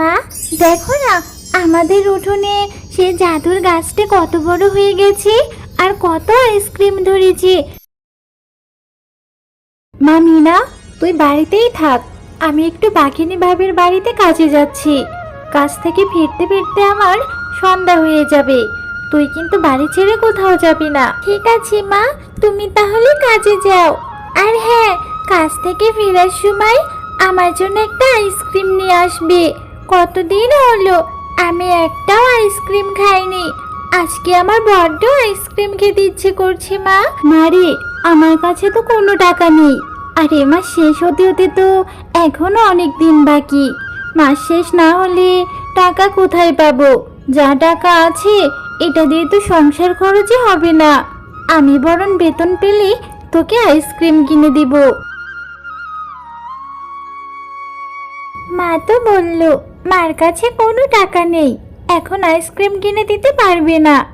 মা, দেখো না, আমাদের উঠোনে সে জাদুর গাছটা কত বড় হয়ে গেছে আর কত আইসক্রিম ধরেছে। মা মিনা, তুই বাড়িতেই থাক, আমি একটু বাঘিনী ভাবের বাড়িতে কাজে যাচ্ছি। কাজ থেকে ফিরতে ফিরতে আমার সন্ধ্যা হয়ে যাবে। তুই কিন্তু বাড়ি ছেড়ে কোথাও যাবি না। ঠিক আছে মা, তুমি তাহলে কাজে যাও। আর হ্যাঁ কাজ থেকে ফেরার সময় আমার জন্য একটা আইসক্রিম নিয়ে আসবে। কতদিন হলো? আমি একটাও আইসক্রিম খাইনি। আজকে আমার বড্ড আইসক্রিম খেতে ইচ্ছে করছে মা। মারে আমার কাছে তো কোনো টাকা নেই। আর এ মাস শেষ হতে হতে তো এখনও অনেক দিন বাকি। মাস শেষ না হলে টাকা কোথায় পাবো? যা টাকা আছে এটা দিয়ে তো সংসার খরচই হবে না। আমি বরং বেতন পেলে তোকে আইসক্রিম কিনে দিব। মা তো বলল মার কাছে কোনো টাকা নেই। এখন আইসক্রিম কিনে দিতে পারবে না।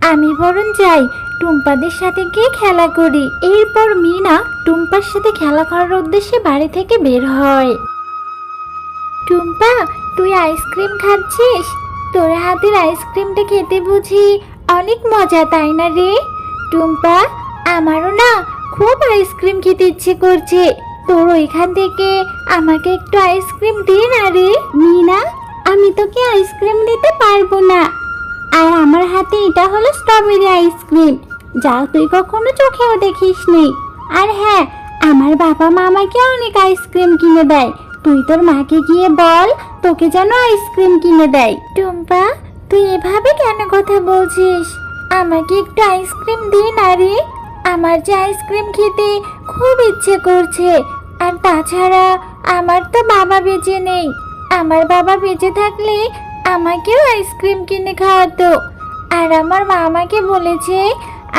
আমি বরং যাই, টুম্পাদের সাথে গিয়ে খেলা করি। এরপর মিনা টুম্পার সাথে খেলা করার উদ্দেশ্যে বাড়ি থেকে বের হয়। টুম্পা, তুই আইসক্রিম খাচ্ছিস? তোর হাতের আইসক্রিমটা খেতে বুঝি অনেক মজা, তাই না রে? টুম্পা, আমারও না খুব আইসক্রিম খেতে ইচ্ছে করছে। তোর ওইখান থেকে আমাকে একটু আইসক্রিম দে না রে। মিনা, আমি তোকে আইসক্রিম দিতে পারব না। আর আমার হাতে এটা হলো স্ট্রবেরি আইসক্রিম। যা তুই কখনো চোখেও দেখিস নি। আর হ্যাঁ আমার বাবা মা আমাকে অনেক আইসক্রিম কিনে দেয়। তুই তোর মাকে গিয়ে বল, তোকে যেন আইসক্রিম কিনে দেয়। টুম্পা, তুই এভাবে কেন কথা বলছিস? আমাকে একটু আইসক্রিম দে না রে। আমার যে আইসক্রিম খেতে খুব ইচ্ছে করছে। আর তাছাড়া আমার তো বাবা বেঁচে নেই। আমার বাবা বেঁচে থাকলে আমাকেও আইসক্রিম কিনে খাওয়াতো। আর আমার মা আমাকে বলেছে,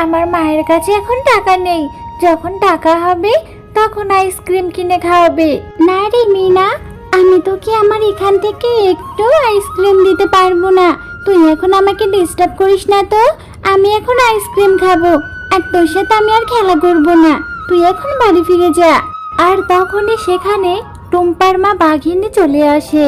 আমার মায়ের কাছে এখন টাকা নেই। যখন টাকা হবে, তখন আইসক্রিম কিনে খাওয়াবে। না রে মিনা, আমি তোকে আমার এখান থেকে একটু আইসক্রিম দিতে পারব না? তুই এখন আমাকে ডিস্টার্ব করিস না তো? আমি এখন আইসক্রিম খাব। আর তোর সাথে আমি আর খেলা করব না। তুই এখন বাড়ি ফিরে যা। আর তখনই সেখানে টুম্পার মা বাঘিনী চলে আসে।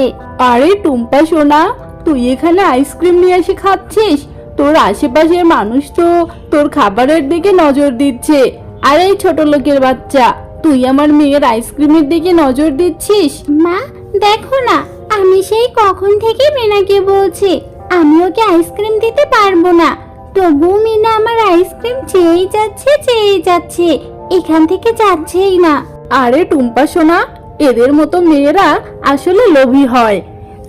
আরে টুম্পা সোনা তুই এখানে আইসক্রিম নিয়ে এসে খাচ্ছিস? তোর আশেপাশের মানুষ তো তোর খাবারের দিকে নজর দিচ্ছে। আরে এই ছোট লোকের বাচ্চা তুই আমার মেয়ের আইসক্রিমের দিকে নজর দিচ্ছিস? মা দেখো না আমি সেই কখন থেকে মেনাকে বলছি আমি ওকে আইসক্রিম দিতে পারব না। তবু মিনা আমার আইসক্রিম চেয়েই যাচ্ছে চেয়েই যাচ্ছে। এখান থেকে যাচ্ছেই না। আরে টুম্পা সোনা এদের মতো মেয়েরা আসলে লোভী হয়।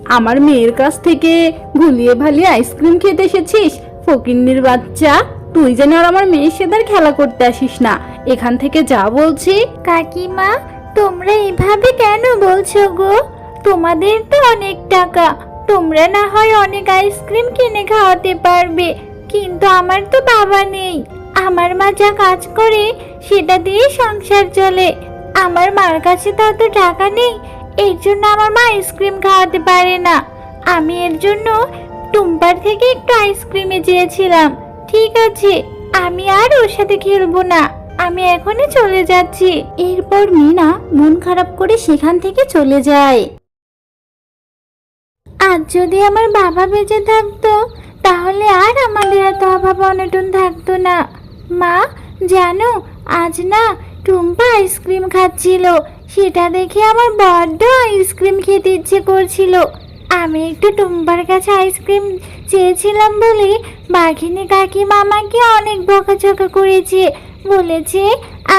আমার মেয়ের কাছ থেকে ভুলিয়ে ভালিয়ে আইসক্রিম খেতে এসেছিস? ফকিন্নির বাচ্চা তুই যেন আর আমার মেয়ের সাথে খেলা করতে আসিস না। এখান থেকে যা বলছি। কাকিমা তোমরা এভাবে কেন বলছো গো? তোমাদের তো অনেক টাকা। তোমরা না হয় অনেক আইসক্রিম কিনে খাওয়াতে পারবে। কিন্তু আমার তো বাবা নেই। আমার মা যা কাজ করে, সেটা দিয়ে সংসার চলে। আমার মার কাছে তো অত টাকা নেই, এর জন্য আমার মা আইসক্রিম খাওয়াতে পারে না। আমি এর জন্য টুম্পার থেকে একটু আইসক্রিমে চেয়েছিলাম। ঠিক আছে, আমি আর ওর সাথে খেলব না। আমি এখনই চলে যাচ্ছি। এরপর মিনা মন খারাপ করে সেখান থেকে চলে যায়। আজ যদি আমার বাবা বেঁচে থাকতো তাহলে আর আমাদের এত অভাব অনটন থাকতো না। মা, জানো, আজ না টুম্পা আইসক্রিম খাচ্ছিল। সেটা দেখে আমার বড্ড আইসক্রিম খেতে ইচ্ছে করছিল। আমি একটু টুম্পার কাছে আইসক্রিম চেয়েছিলাম বলে বাঘিনী কাকিমা আমাকে অনেক বকাঝকা করেছে। বলেছে,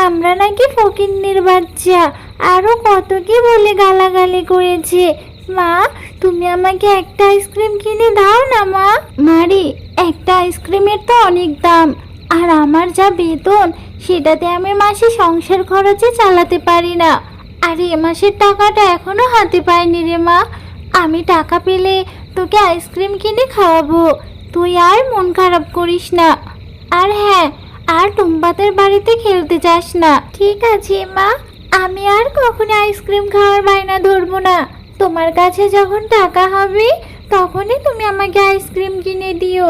আমরা নাকি ফকিন্নির বাচ্চা। আরও কত কি বলে গালাগালি করেছে। মা তুমি আমাকে একটা আইসক্রিম কিনে দাও না, মা। মারি, একটা আইসক্রিমের তো অনেক দাম। আর আমার যা বেতন, সেটাতে আমি মাসে সংসার খরচে চালাতে পারি না। আর এ মাসের টাকাটা এখনও হাতে পাইনি রে, মা। আমি টাকা পেলে তোকে আইসক্রিম কিনে খাওয়াবো। তুই আর মন খারাপ করিস না। আর হ্যাঁ আর টুম্পাতের বাড়িতে খেলতে যাস না। ঠিক আছে, মা। আমি আর কখনো আইসক্রিম খাওয়ার বায়না ধরবো না। তোমার কাছে যখন টাকা হবে, তখনই তুমি আমাকে আইসক্রিম কিনে দিও।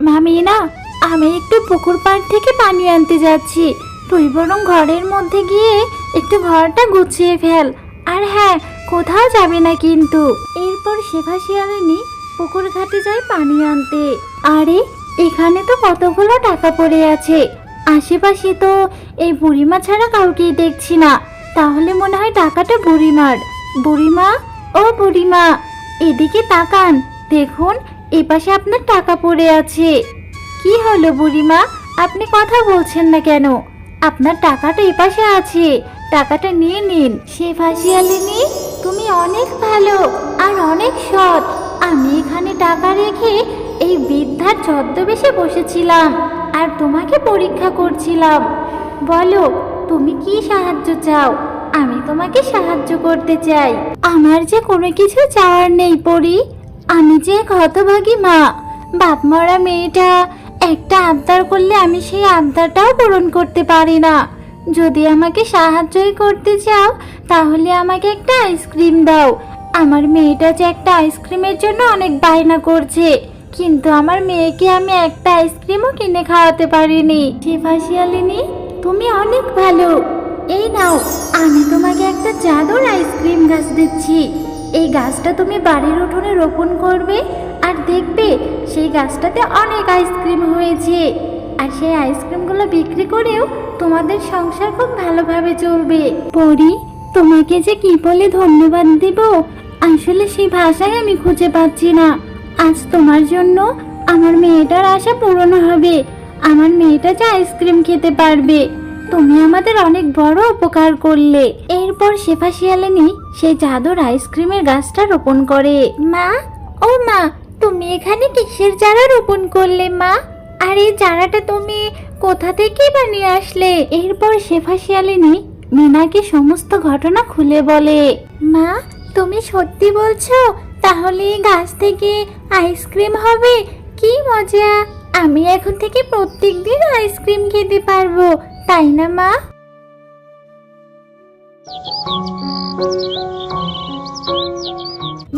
মামি না, আমি একটু পুকুর পাড় থেকে পানি আনতে যাচ্ছি। তুই বরং ঘরের মধ্যে গিয়ে একটু ঘরটা গুছিয়ে ফেল। আর হ্যাঁ কোথাও যাবে না কিন্তু। এরপর শেখা শিয়ালিনী পুকুর ঘাটে যায় পানি আনতে। আরে, এখানে তো কতগুলো টাকা পড়ে আছে। আশেপাশে তো এই বুড়িমা ছাড়া কাউকেই দেখছি না। তাহলে মনে হয় টাকাটা বুড়িমার। বুড়িমা? ও বুড়িমা, এদিকে তাকান। দেখুন, এপাশে আপনার টাকা পড়ে আছে। কি হলো বুড়িমা? আপনি কথা বলছেন না কেন? আপনার টাকাটা এপাশে আছে। টাকাটা নিয়ে নিন। সে ফাঁসিয়ালিনি তুমি অনেক ভালো আর অনেক সৎ। আমি এখানে টাকা রেখে এই বৃদ্ধার ছদ্মবেশে বসেছিলাম। আর তোমাকে পরীক্ষা করছিলাম। বলো, তুমি কি সাহায্য চাও? আমি তোমাকে সাহায্য করতে চাই। আমার যে কোনো কিছু চাওয়ার নেই, পরি। আমি যে হতভাগী মা। বাপ মরা মেয়েটা একটা আবদার করলে আমি সেই আবদারটাও পূরণ করতে পারি না। যদি আমাকে সাহায্যই করতে চাও, তাহলে আমাকে একটা আইসক্রিম দাও। আমার মেয়েটা যে একটা আইসক্রিমের জন্য অনেক বায়না করছে। কিন্তু আমার মেয়েকে আমি একটা আইসক্রিমও কিনে খাওয়াতে পারিনি। শিফাশিয়ালিনী তুমি অনেক ভালো। এই নাও, আমি তোমাকে একটা জাদুর আইসক্রিম গাছ দিচ্ছি। এই গাছটা তুমি বাড়ির উঠোনে রোপণ করবে আর দেখবে সেই গাছটাতে অনেক আইসক্রিম হয়েছে। আর সেই আইসক্রিমগুলো বিক্রি করেও তোমাদের সংসার খুব ভালোভাবে চলবে। পরি, তোমাকে যে কি বলে ধন্যবাদ দেব, আসলে সেই ভাষাই আমি খুঁজে পাচ্ছি না। আজ তোমার জন্য আমার মেয়েটার আশা পূরণ হবে। আমার মেয়েটা যে আইসক্রিম খেতে পারবে। তুমি আমাদের অনেক বড় উপকার করলে। এরপর শেফা শিয়ালিনী সেই জাদুর আইসক্রিমের গাছটা রোপণ করে। মা, ও মা, তুমি এখানে কিসের চারা রোপণ করলে মা? আর এই চারাটা তুমি কোথা থেকে বানিয়ে আসলে? এরপর শেফা শিয়ালিনী মিনাকে সমস্ত ঘটনা খুলে বলে। মা, তুমি সত্যি বলছো তাহলে গাছ থেকে আইসক্রিম হবে? কি মজা। আমি এখন থেকে প্রত্যেক দিন আইসক্রিম খেতে পারব, তাই না মা?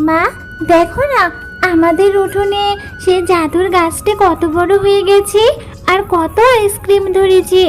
মা, দেখো না, আমাদের উঠোনে সে জাদুর গাছটা কত বড় হয়ে গেছে আর কত আইসক্রিম ধরেছে।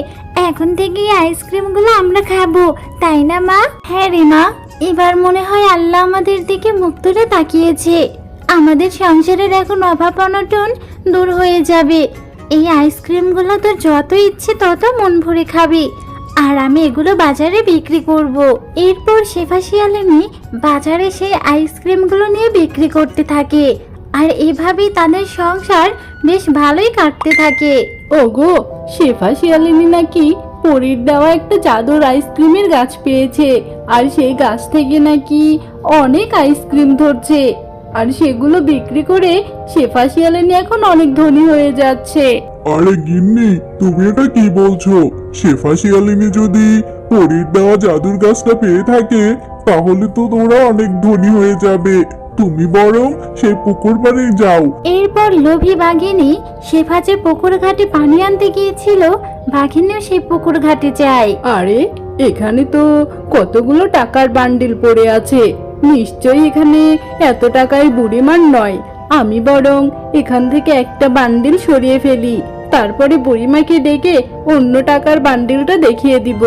এখন থেকে আইসক্রিমগুলো আমরা খাব, তাই না মা? হ্যাঁ রে মা। এবার মনে হয় আল্লাহ আমাদের দিকে মুক্তরে তাকিয়েছে। আমাদের সংসারের এখন অভাব অনটন দূর হয়ে যাবে। এই আইসক্রিমগুলো তোর যত ইচ্ছে তত মন ভরে খাবি। আর আমি এগুলো বাজারে বিক্রি করব। এরপর শেফা শিয়ালিনী বাজারে সেই আইসক্রিমগুলো নিয়ে বিক্রি করতে থাকে। আর এভাবেই তাদের সংসার বেশ ভালোই কাটতে থাকে। ওগো, শেফা শিয়ালিনী নাকি পরীর দেওয়া একটা জাদুর আইসক্রিমের গাছ পেয়েছে। আর সেই গাছ থেকে নাকি অনেক আইসক্রিম ধরছে। আর সেগুলো বিক্রি করে শেফা শিয়ালিনী এখন অনেক ধনী হয়ে যাচ্ছে। আরে গিন্নি তুমি এটা কি বলছো? শেফা শিয়ালিনী যদি পরীর দেওয়া জাদুর গাছটা পেয়ে থাকে তাহলে তো তোমরা অনেক ধনী হয়ে যাবে। তুমি বরং সেই পুকুর পাড়ে যাও। এরপর লোভী বাঘিনী শেফা যে পুকুর ঘাটে পানি আনতে গিয়েছিল বাঘিনীও সেই পুকুর ঘাটে যায়। আরে এখানে তো কতগুলো টাকার বান্ডিল পড়ে আছে। নিশ্চয়ই এখানে এত টাকায় বুড়িমার নয়। আমি বরং এখান থেকে একটা বান্ডিল সরিয়ে ফেলি। তারপরে বুড়িমাকে ডেকে অন্য টাকার বান্ডিলটা দেখিয়ে দিব।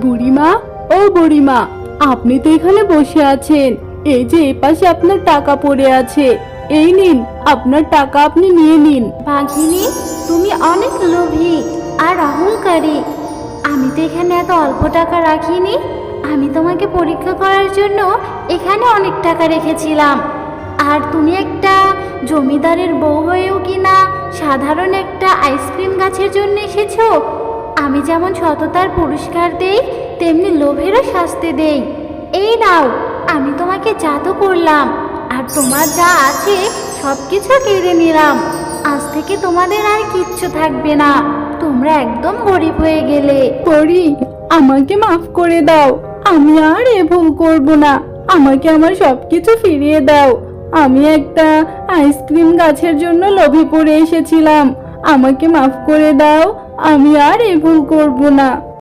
বুড়িমা, ও বুড়িমা, আপনি তো এখানে বসে আছেন। এই যে এপাশে আপনার টাকা পড়ে আছে। এই নিন, আপনার টাকা আপনি নিয়ে নিন। বাঘিনী তুমি অনেক লোভী। আর অহংকারী। আমি তো এখানে এত অল্প টাকা রাখিনি। আমি তোমাকে পরীক্ষা করার জন্য এখানে অনেক টাকা রেখেছিলাম। আর তুমি একটা জমিদারের বউ হয়েও কিনা সাধারণ একটা আইসক্রিম গাছের জন্য এসেছ? আমি যেমন সততার পুরস্কার দেই, তেমনি লোভেরও শাস্তি দেই। এই নাও, আমি তোমাকে জাদু করলাম, আর তোমার যা আছে সব কিছু কেড়ে নিলাম। আজ থেকে তোমাদের আর কিচ্ছু থাকবে না। তোমরা একদম গরিব হয়ে গেলে। পরি, আমাকে মাফ করে দাও। আমি আর এ ভুল করব না। আমাকে আমার সবকিছু ফিরিয়ে দাও। আমি একটা আইসক্রিম গাছের জন্য লোভে পড়ে এসেছিলাম। আমাকে মাফ করে দাও। আমি আর এ ভুল করব না।